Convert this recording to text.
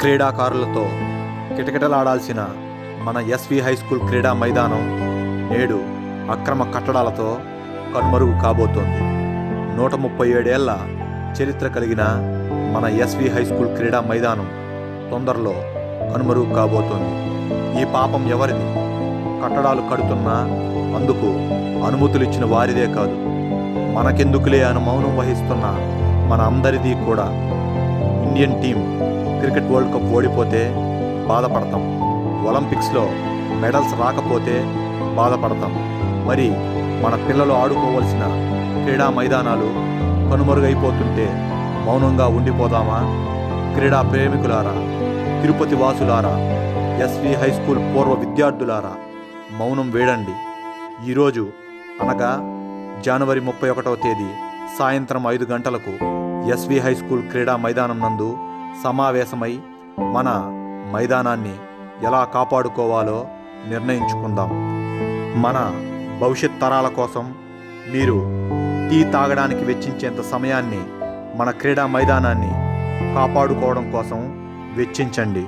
క్రీడాకారులతో కిటకిటలాడాల్సిన మన SV high school క్రీడా మైదానం నేడు అక్రమ కట్టడాలతో కనుమరుగు కాబోతోంది. నూట ముప్పై ఏడేళ్ళ చరిత్ర కలిగిన మన ఎస్వి హై స్కూల్ క్రీడా మైదానం తొందరలో కనుమరుగు కాబోతోంది. ఈ పాపం ఎవరిది? కట్టడాలు కడుతున్నా అందుకు అనుమతులు ఇచ్చిన వారిదే కాదు. మనకెందుకులే అని మౌనం వహిస్తున్న మన అందరిది కూడా Indian team cricket world cup ఓడిపోతే బాధపడతాం. ఒలింపిక్స్లో మెడల్స్ రాకపోతే బాధపడతాం. మరి మన పిల్లలు ఆడుకోవలసిన క్రీడా మైదానాలు కనుమరుగైపోతుంటే మౌనంగా ఉండిపోదామా? క్రీడా ప్రేమికులారా తిరుపతి వాసులారా ఎస్వి హై స్కూల్ పూర్వ విద్యార్థులారా మౌనం వేడండి. ఈరోజు అనగా జనవరి ముప్పై ఒకటవ తేదీ సాయంత్రం ఐదు గంటలకు ఎస్వి హై స్కూల్ క్రీడా మైదానం నందు సమావేశమై మన మైదానాన్ని ఎలా కాపాడుకోవాలో నిర్ణయించుకుందాం. మన భవిష్యత్ తరాల కోసం మీరు టీ తాగడానికి వెచ్చించేంత సమయాన్ని మన క్రీడా మైదానాన్ని కాపాడుకోవడం కోసం వెచ్చించండి.